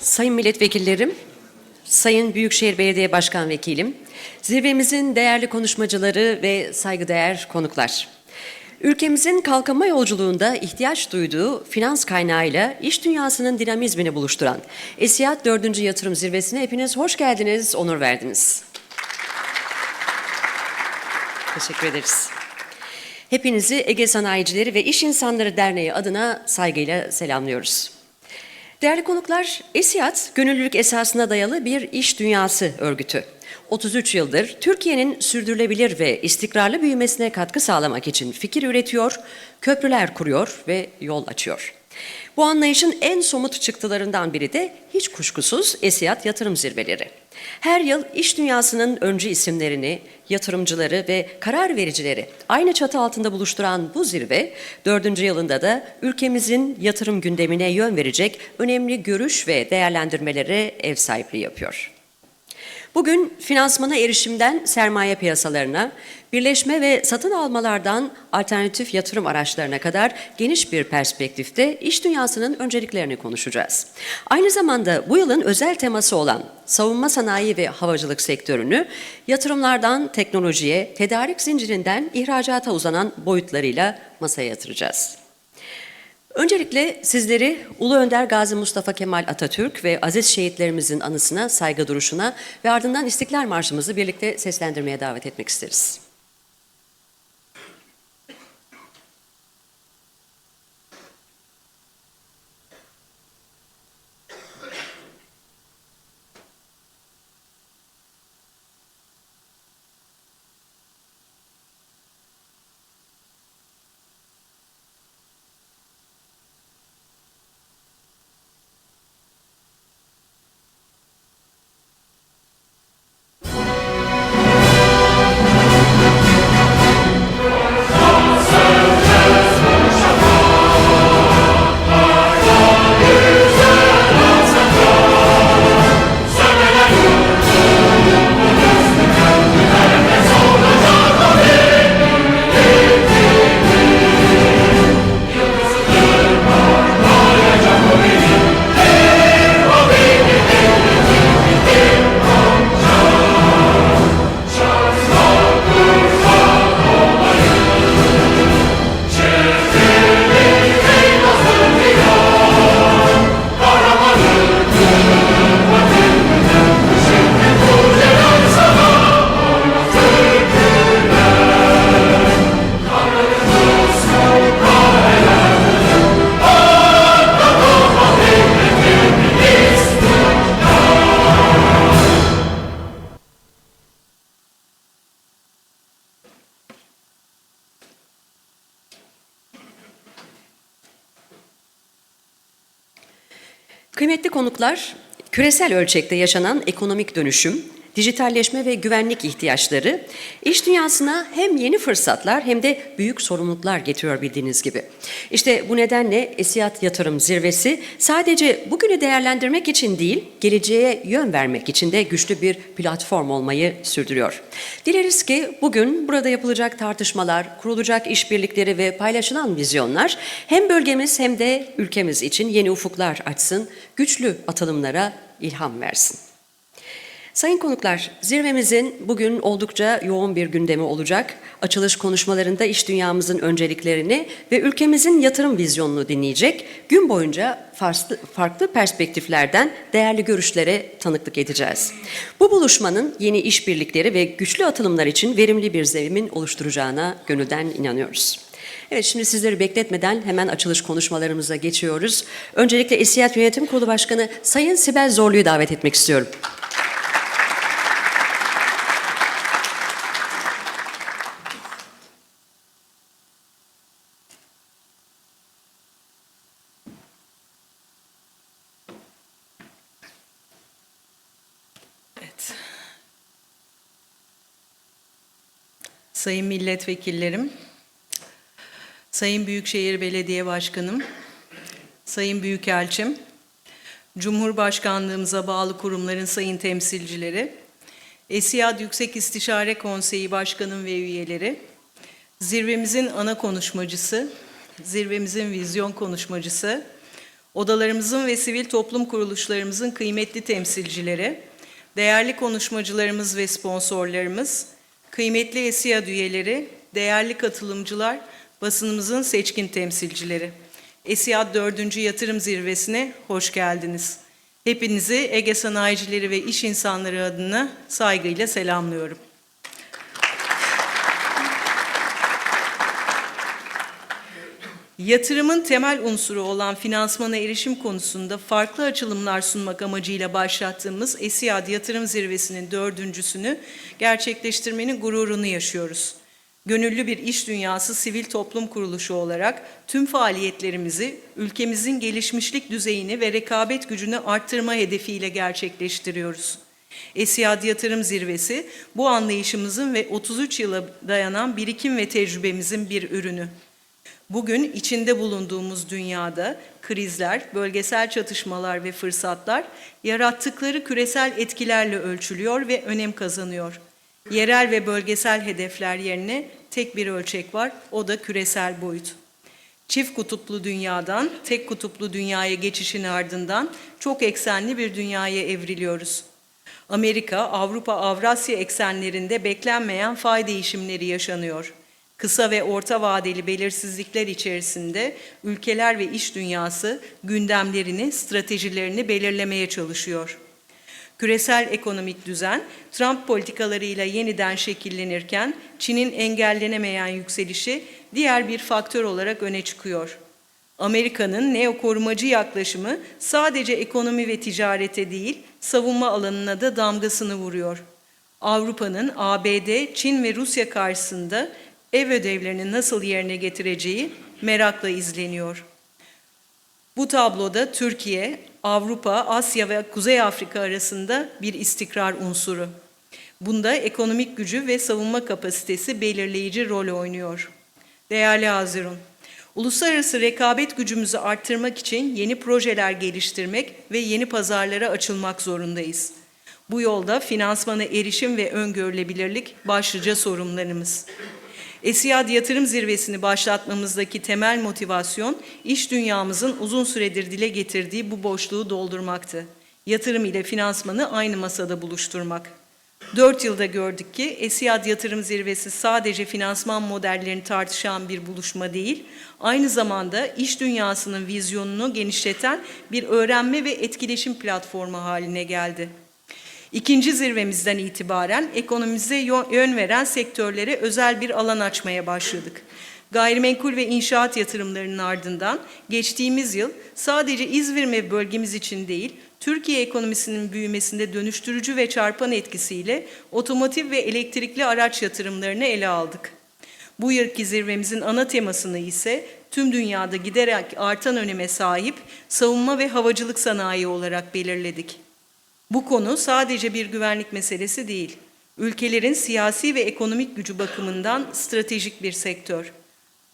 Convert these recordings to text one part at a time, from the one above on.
Sayın milletvekillerim, Sayın Büyükşehir Belediye Başkan Vekilim, zirvemizin değerli konuşmacıları ve saygıdeğer konuklar. Ülkemizin kalkınma yolculuğunda ihtiyaç duyduğu finans kaynağıyla iş dünyasının dinamizmini buluşturan Esiyat 4. Yatırım Zirvesi'ne hepiniz hoş geldiniz, onur verdiniz. Teşekkür ederiz. Hepinizi Ege Sanayicileri ve İş İnsanları Derneği adına saygıyla selamlıyoruz. Değerli konuklar, Esiyat, gönüllülük esasına dayalı bir iş dünyası örgütü. 33 yıldır Türkiye'nin sürdürülebilir ve istikrarlı büyümesine katkı sağlamak için fikir üretiyor, köprüler kuruyor ve yol açıyor. Bu anlayışın en somut çıktılarından biri de hiç kuşkusuz Esiyat Yatırım Zirveleri. Her yıl iş dünyasının öncü isimlerini, yatırımcıları ve karar vericileri aynı çatı altında buluşturan bu zirve, dördüncü yılında da ülkemizin yatırım gündemine yön verecek önemli görüş ve değerlendirmelere ev sahipliği yapıyor. Bugün finansmana erişimden sermaye piyasalarına, birleşme ve satın almalardan alternatif yatırım araçlarına kadar geniş bir perspektifte iş dünyasının önceliklerini konuşacağız. Aynı zamanda bu yılın özel teması olan savunma sanayi ve havacılık sektörünü yatırımlardan teknolojiye, tedarik zincirinden ihracata uzanan boyutlarıyla masaya yatıracağız. Öncelikle sizleri Ulu Önder Gazi Mustafa Kemal Atatürk ve aziz şehitlerimizin anısına saygı duruşuna ve ardından İstiklal Marşımızı birlikte seslendirmeye davet etmek isteriz. Kıymetli konuklar, küresel ölçekte yaşanan ekonomik dönüşüm, dijitalleşme ve güvenlik ihtiyaçları iş dünyasına hem yeni fırsatlar hem de büyük sorumluluklar getiriyor bildiğiniz gibi. İşte bu nedenle Esiyat Yatırım Zirvesi sadece bugünü değerlendirmek için değil, geleceğe yön vermek için de güçlü bir platform olmayı sürdürüyor. Dileriz ki bugün burada yapılacak tartışmalar, kurulacak işbirlikleri ve paylaşılan vizyonlar hem bölgemiz hem de ülkemiz için yeni ufuklar açsın, güçlü atılımlara ilham versin. Sayın konuklar, zirvemizin bugün oldukça yoğun bir gündemi olacak. Açılış konuşmalarında iş dünyamızın önceliklerini ve ülkemizin yatırım vizyonunu dinleyecek. Gün boyunca farklı, perspektiflerden değerli görüşlere tanıklık edeceğiz. Bu buluşmanın yeni işbirlikleri ve güçlü atılımlar için verimli bir zemin oluşturacağına gönülden inanıyoruz. Evet şimdi sizleri bekletmeden hemen açılış konuşmalarımıza geçiyoruz. Öncelikle Esiyat Yönetim Kurulu Başkanı Sayın Sibel Zorlu'yu davet etmek istiyorum. Sayın milletvekillerim, Sayın Büyükşehir Belediye Başkanım, Sayın Büyükelçim, Cumhurbaşkanlığımıza bağlı kurumların sayın temsilcileri, Esiyad Yüksek İstişare Konseyi Başkanım ve üyeleri, zirvemizin ana konuşmacısı, zirvemizin vizyon konuşmacısı, odalarımızın ve sivil toplum kuruluşlarımızın kıymetli temsilcileri, değerli konuşmacılarımız ve sponsorlarımız, kıymetli ESİAD üyeleri, değerli katılımcılar, basınımızın seçkin temsilcileri. ESİAD 4. Yatırım Zirvesi'ne hoş geldiniz. Hepinizi Ege Sanayicileri ve İş İnsanları adına saygıyla selamlıyorum. Yatırımın temel unsuru olan finansmana erişim konusunda farklı açılımlar sunmak amacıyla başlattığımız ESİAD Yatırım Zirvesi'nin dördüncüsünü gerçekleştirmenin gururunu yaşıyoruz. Gönüllü bir iş dünyası sivil toplum kuruluşu olarak tüm faaliyetlerimizi ülkemizin gelişmişlik düzeyini ve rekabet gücünü arttırma hedefiyle gerçekleştiriyoruz. ESİAD Yatırım Zirvesi bu anlayışımızın ve 33 yıla dayanan birikim ve tecrübemizin bir ürünü. Bugün içinde bulunduğumuz dünyada krizler, bölgesel çatışmalar ve fırsatlar yarattıkları küresel etkilerle ölçülüyor ve önem kazanıyor. Yerel ve bölgesel hedefler yerine tek bir ölçek var, o da küresel boyut. Çift kutuplu dünyadan tek kutuplu dünyaya geçişin ardından çok eksenli bir dünyaya evriliyoruz. Amerika, Avrupa, Avrasya eksenlerinde beklenmeyen fay değişimleri yaşanıyor. Kısa ve orta vadeli belirsizlikler içerisinde ülkeler ve iş dünyası gündemlerini, stratejilerini belirlemeye çalışıyor. Küresel ekonomik düzen Trump politikalarıyla yeniden şekillenirken Çin'in engellenemeyen yükselişi diğer bir faktör olarak öne çıkıyor. Amerika'nın neokorumacı yaklaşımı sadece ekonomi ve ticarete değil, savunma alanına da damgasını vuruyor. Avrupa'nın ABD, Çin ve Rusya karşısında ev ödevlerini nasıl yerine getireceği merakla izleniyor. Bu tabloda Türkiye, Avrupa, Asya ve Kuzey Afrika arasında bir istikrar unsuru. Bunda ekonomik gücü ve savunma kapasitesi belirleyici rol oynuyor. Değerli Hazirun, uluslararası rekabet gücümüzü arttırmak için yeni projeler geliştirmek ve yeni pazarlara açılmak zorundayız. Bu yolda finansmana erişim ve öngörülebilirlik başlıca sorunlarımız. ESİAD Yatırım Zirvesi'ni başlatmamızdaki temel motivasyon, iş dünyamızın uzun süredir dile getirdiği bu boşluğu doldurmaktı. Yatırım ile finansmanı aynı masada buluşturmak. Dört yılda gördük ki ESİAD Yatırım Zirvesi sadece finansman modellerini tartışan bir buluşma değil, aynı zamanda iş dünyasının vizyonunu genişleten bir öğrenme ve etkileşim platformu haline geldi. İkinci zirvemizden itibaren ekonomimize yön veren sektörlere özel bir alan açmaya başladık. Gayrimenkul ve inşaat yatırımlarının ardından geçtiğimiz yıl sadece İzmir ve bölgemiz için değil, Türkiye ekonomisinin büyümesinde dönüştürücü ve çarpan etkisiyle otomotiv ve elektrikli araç yatırımlarını ele aldık. Bu yılki zirvemizin ana temasını ise tüm dünyada giderek artan öneme sahip savunma ve havacılık sanayi olarak belirledik. Bu konu sadece bir güvenlik meselesi değil. Ülkelerin siyasi ve ekonomik gücü bakımından stratejik bir sektör.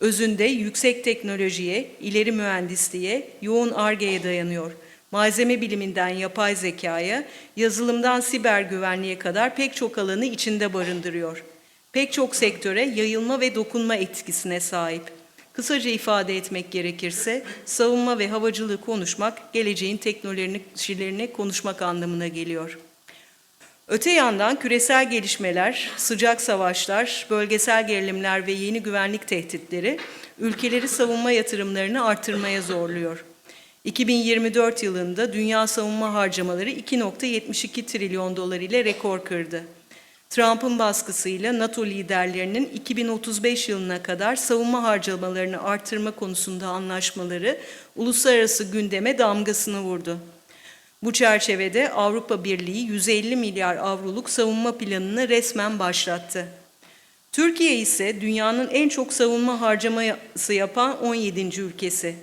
Özünde yüksek teknolojiye, ileri mühendisliğe, yoğun argeye dayanıyor. Malzeme biliminden yapay zekaya, yazılımdan siber güvenliğe kadar pek çok alanı içinde barındırıyor. Pek çok sektöre yayılma ve dokunma etkisine sahip. Kısaca ifade etmek gerekirse savunma ve havacılığı konuşmak geleceğin teknolojilerini konuşmak anlamına geliyor. Öte yandan küresel gelişmeler, sıcak savaşlar, bölgesel gerilimler ve yeni güvenlik tehditleri ülkeleri savunma yatırımlarını artırmaya zorluyor. 2024 yılında dünya savunma harcamaları 2.72 trilyon dolar ile rekor kırdı. Trump'ın baskısıyla NATO liderlerinin 2035 yılına kadar savunma harcamalarını artırma konusunda anlaşmaları uluslararası gündeme damgasını vurdu. Bu çerçevede Avrupa Birliği 150 milyar avroluk savunma planını resmen başlattı. Türkiye ise dünyanın en çok savunma harcaması yapan 17. ülkesi.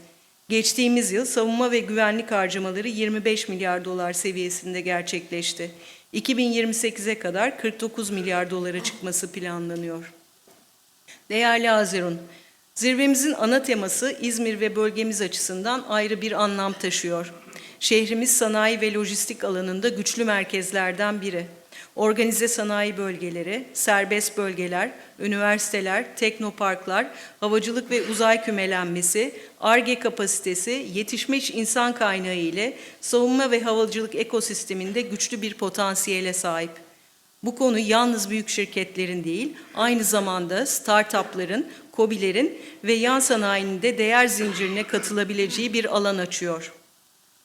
Geçtiğimiz yıl savunma ve güvenlik harcamaları 25 milyar dolar seviyesinde gerçekleşti. 2028'e kadar 49 milyar dolara çıkması planlanıyor. Değerli Hazirun, zirvemizin ana teması İzmir ve bölgemiz açısından ayrı bir anlam taşıyor. Şehrimiz sanayi ve lojistik alanında güçlü merkezlerden biri. Organize sanayi bölgeleri, serbest bölgeler, üniversiteler, teknoparklar, havacılık ve uzay kümelenmesi, ARGE kapasitesi, yetişmiş insan kaynağı ile savunma ve havacılık ekosisteminde güçlü bir potansiyele sahip. Bu konu yalnız büyük şirketlerin değil, aynı zamanda startupların, KOBİ'lerin ve yan sanayinin de değer zincirine katılabileceği bir alan açıyor.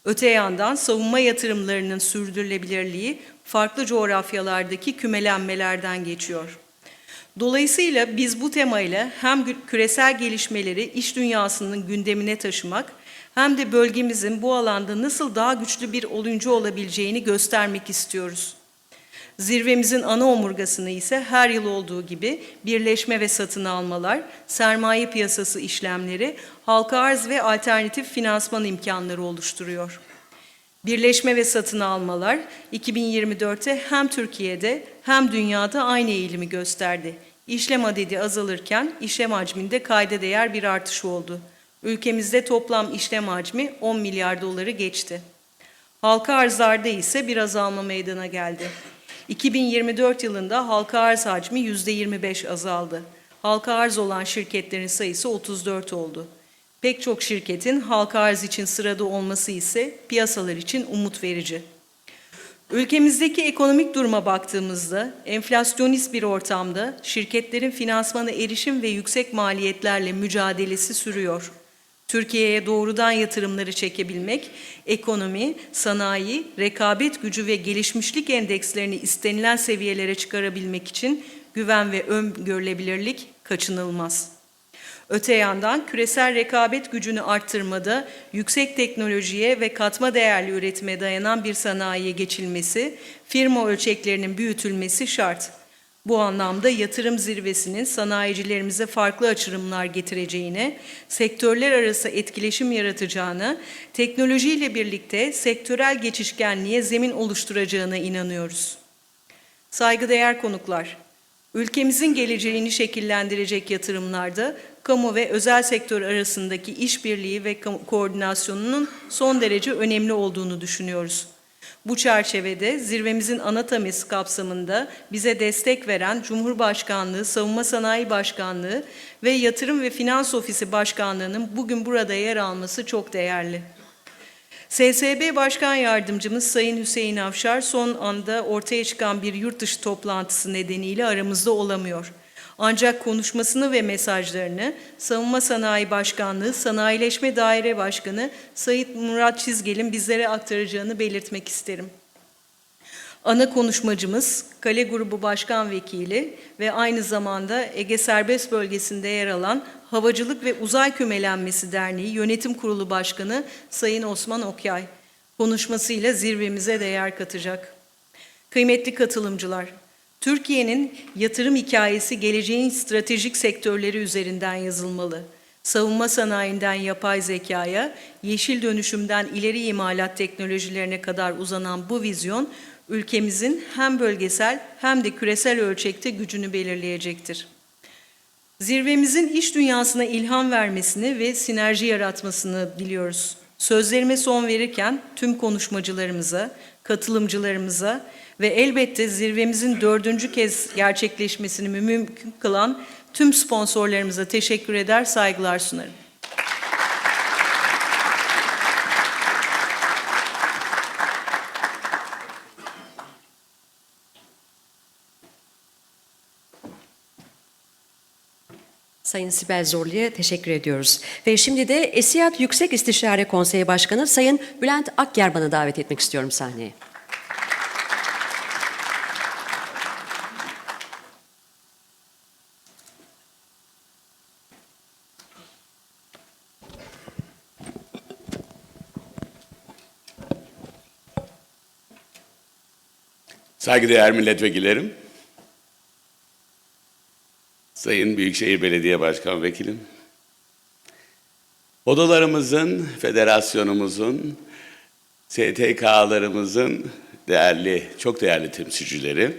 Öte yandan savunma yatırımlarının sürdürülebilirliği farklı coğrafyalardaki kümelenmelerden geçiyor. Dolayısıyla biz bu temayla hem küresel gelişmeleri iş dünyasının gündemine taşımak hem de bölgemizin bu alanda nasıl daha güçlü bir oyuncu olabileceğini göstermek istiyoruz. Zirvemizin ana omurgasını ise her yıl olduğu gibi birleşme ve satın almalar, sermaye piyasası işlemleri, halka arz ve alternatif finansman imkanları oluşturuyor. Birleşme ve satın almalar 2024'te hem Türkiye'de hem dünyada aynı eğilimi gösterdi. İşlem adedi azalırken işlem hacminde kayda değer bir artış oldu. Ülkemizde toplam işlem hacmi 10 milyar doları geçti. Halka arzlarda ise bir azalma meydana geldi. 2024 yılında halka arz hacmi %25 azaldı. Halka arz olan şirketlerin sayısı 34 oldu. Pek çok şirketin halka arz için sırada olması ise piyasalar için umut verici. Ülkemizdeki ekonomik duruma baktığımızda enflasyonist bir ortamda şirketlerin finansmana erişim ve yüksek maliyetlerle mücadelesi sürüyor. Türkiye'ye doğrudan yatırımları çekebilmek, ekonomi, sanayi, rekabet gücü ve gelişmişlik endekslerini istenilen seviyelere çıkarabilmek için güven ve öngörülebilirlik kaçınılmaz. Öte yandan küresel rekabet gücünü arttırmada yüksek teknolojiye ve katma değerli üretime dayanan bir sanayiye geçilmesi, firma ölçeklerinin büyütülmesi şart. Bu anlamda yatırım zirvesinin sanayicilerimize farklı açılımlar getireceğine, sektörler arası etkileşim yaratacağına, teknolojiyle birlikte sektörel geçişkenliğe zemin oluşturacağına inanıyoruz. Saygıdeğer konuklar, ülkemizin geleceğini şekillendirecek yatırımlarda kamu ve özel sektör arasındaki işbirliği ve ko- koordinasyonunun son derece önemli olduğunu düşünüyoruz. Bu çerçevede zirvemizin ana kapsamında bize destek veren Cumhurbaşkanlığı, Savunma Sanayi Başkanlığı ve Yatırım ve Finans Ofisi Başkanlığı'nın bugün burada yer alması çok değerli. SSB Başkan Yardımcımız Sayın Hüseyin Avşar son anda ortaya çıkan bir yurt dışı toplantısı nedeniyle aramızda olamıyor. Ancak konuşmasını ve mesajlarını Savunma Sanayi Başkanlığı Sanayileşme Daire Başkanı Sayit Murat Çizgel'in bizlere aktaracağını belirtmek isterim. Ana konuşmacımız Kale Grubu Başkan Vekili ve aynı zamanda Ege Serbest Bölgesi'nde yer alan Havacılık ve Uzay Kümelenmesi Derneği Yönetim Kurulu Başkanı Sayın Osman Okyay. Konuşmasıyla zirvemize değer katacak. Kıymetli katılımcılar, Türkiye'nin yatırım hikayesi geleceğin stratejik sektörleri üzerinden yazılmalı. Savunma sanayinden yapay zekaya, yeşil dönüşümden ileri imalat teknolojilerine kadar uzanan bu vizyon, ülkemizin hem bölgesel hem de küresel ölçekte gücünü belirleyecektir. Zirvemizin iş dünyasına ilham vermesini ve sinerji yaratmasını diliyoruz. Sözlerime son verirken tüm konuşmacılarımıza, katılımcılarımıza ve elbette zirvemizin dördüncü kez gerçekleşmesini mümkün kılan tüm sponsorlarımıza teşekkür eder, saygılar sunarım. Sayın Sibel Zorlu'ya teşekkür ediyoruz. Ve şimdi de Esiyat Yüksek İstişare Konseyi Başkanı Sayın Bülent Akyarban'ı davet etmek istiyorum sahneye. Saygıdeğer milletvekillerim, Sayın Büyükşehir Belediye Başkan Vekilim, odalarımızın, federasyonumuzun, STK'larımızın değerli, çok değerli temsilcileri,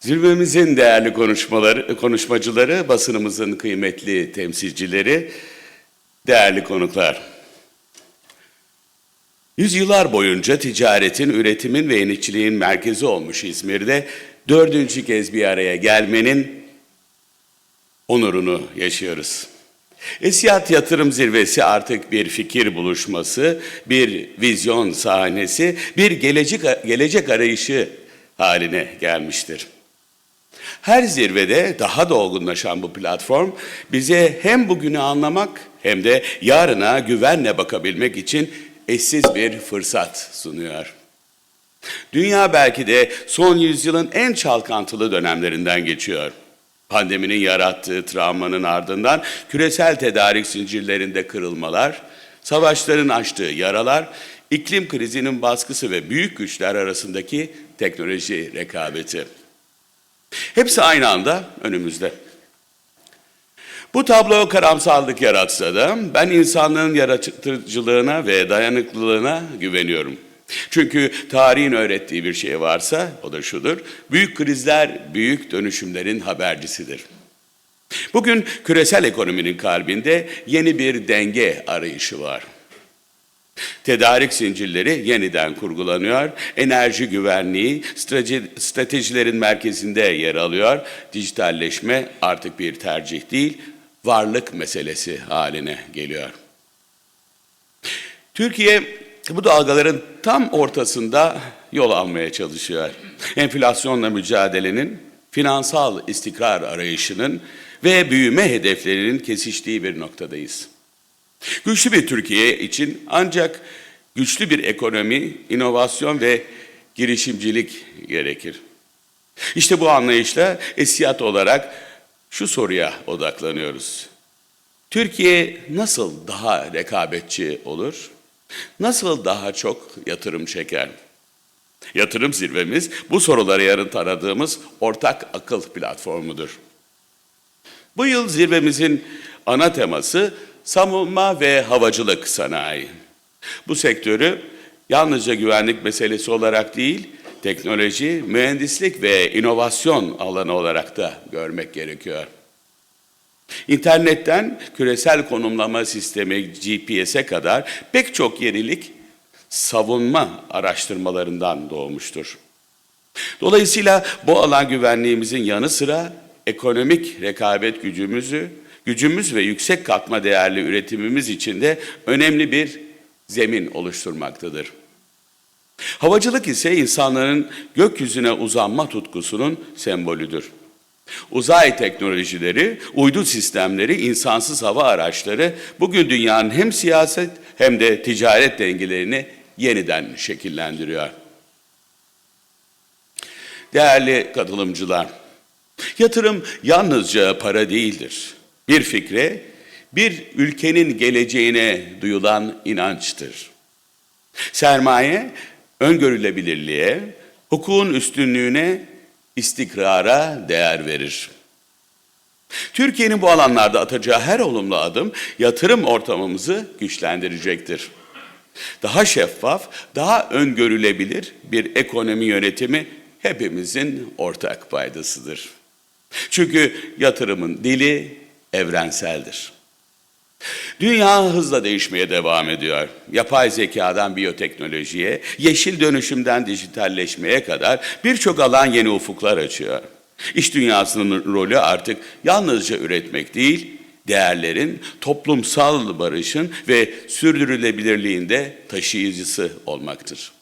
zirvemizin değerli konuşmaları, konuşmacıları, basınımızın kıymetli temsilcileri, değerli konuklar. Yüzyıllar boyunca ticaretin, üretimin ve yenilikçiliğin merkezi olmuş İzmir'de dördüncü kez bir araya gelmenin onurunu yaşıyoruz. Esiyat Yatırım Zirvesi artık bir fikir buluşması, bir vizyon sahnesi, bir gelecek, gelecek arayışı haline gelmiştir. Her zirvede daha da olgunlaşan bu platform bize hem bugünü anlamak hem de yarına güvenle bakabilmek için eşsiz bir fırsat sunuyor. Dünya belki de son yüzyılın en çalkantılı dönemlerinden geçiyor. Pandeminin yarattığı travmanın ardından küresel tedarik zincirlerinde kırılmalar, savaşların açtığı yaralar, iklim krizinin baskısı ve büyük güçler arasındaki teknoloji rekabeti. Hepsi aynı anda önümüzde. Bu tablo karamsarlık yaratsa da ben insanlığın yaratıcılığına ve dayanıklılığına güveniyorum. Çünkü tarihin öğrettiği bir şey varsa o da şudur. Büyük krizler büyük dönüşümlerin habercisidir. Bugün küresel ekonominin kalbinde yeni bir denge arayışı var. Tedarik zincirleri yeniden kurgulanıyor, enerji güvenliği strateji, stratejilerin merkezinde yer alıyor, dijitalleşme artık bir tercih değil, varlık meselesi haline geliyor. Türkiye bu dalgaların tam ortasında yol almaya çalışıyor. Enflasyonla mücadelenin, finansal istikrar arayışının ve büyüme hedeflerinin kesiştiği bir noktadayız. Güçlü bir Türkiye için ancak güçlü bir ekonomi, inovasyon ve girişimcilik gerekir. İşte bu anlayışla esiyat olarak şu soruya odaklanıyoruz. Türkiye nasıl daha rekabetçi olur? Nasıl daha çok yatırım çeker? Yatırım zirvemiz bu soruları yarın taradığımız ortak akıl platformudur. Bu yıl zirvemizin ana teması savunma ve havacılık sanayi. Bu sektörü yalnızca güvenlik meselesi olarak değil, teknoloji, mühendislik ve inovasyon alanı olarak da görmek gerekiyor. İnternetten küresel konumlama sistemi GPS'e kadar pek çok yenilik savunma araştırmalarından doğmuştur. Dolayısıyla bu alan güvenliğimizin yanı sıra ekonomik rekabet gücümüzü, gücümüz ve yüksek katma değerli üretimimiz için de önemli bir zemin oluşturmaktadır. Havacılık ise insanların gökyüzüne uzanma tutkusunun sembolüdür. Uzay teknolojileri, uydu sistemleri, insansız hava araçları bugün dünyanın hem siyaset hem de ticaret dengelerini yeniden şekillendiriyor. Değerli katılımcılar, yatırım yalnızca para değildir. Bir fikre, bir ülkenin geleceğine duyulan inançtır. Sermaye, öngörülebilirliğe, hukukun üstünlüğüne, istikrara değer verir. Türkiye'nin bu alanlarda atacağı her olumlu adım yatırım ortamımızı güçlendirecektir. Daha şeffaf, daha öngörülebilir bir ekonomi yönetimi hepimizin ortak paydasıdır. Çünkü yatırımın dili evrenseldir. Dünya hızla değişmeye devam ediyor. Yapay zekadan biyoteknolojiye, yeşil dönüşümden dijitalleşmeye kadar birçok alan yeni ufuklar açıyor. İş dünyasının rolü artık yalnızca üretmek değil, değerlerin, toplumsal barışın ve sürdürülebilirliğinde taşıyıcısı olmaktır.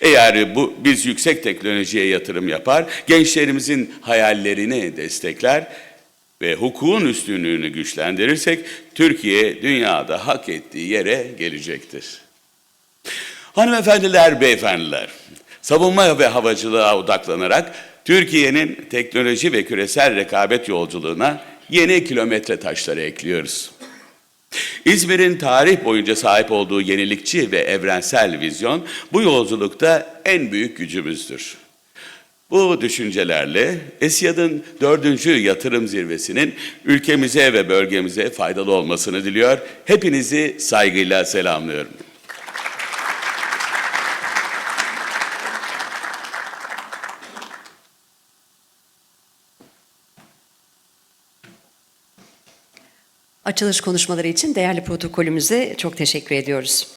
Eğer bu biz yüksek teknolojiye yatırım yapar, gençlerimizin hayallerini destekler ve hukukun üstünlüğünü güçlendirirsek Türkiye dünyada hak ettiği yere gelecektir. Hanımefendiler, beyefendiler, savunma ve havacılığa odaklanarak Türkiye'nin teknoloji ve küresel rekabet yolculuğuna yeni kilometre taşları ekliyoruz. İzmir'in tarih boyunca sahip olduğu yenilikçi ve evrensel vizyon bu yolculukta en büyük gücümüzdür. Bu düşüncelerle ESİAD'ın dördüncü yatırım zirvesinin ülkemize ve bölgemize faydalı olmasını diliyor. Hepinizi saygıyla selamlıyorum. Açılış konuşmaları için değerli protokolümüze çok teşekkür ediyoruz.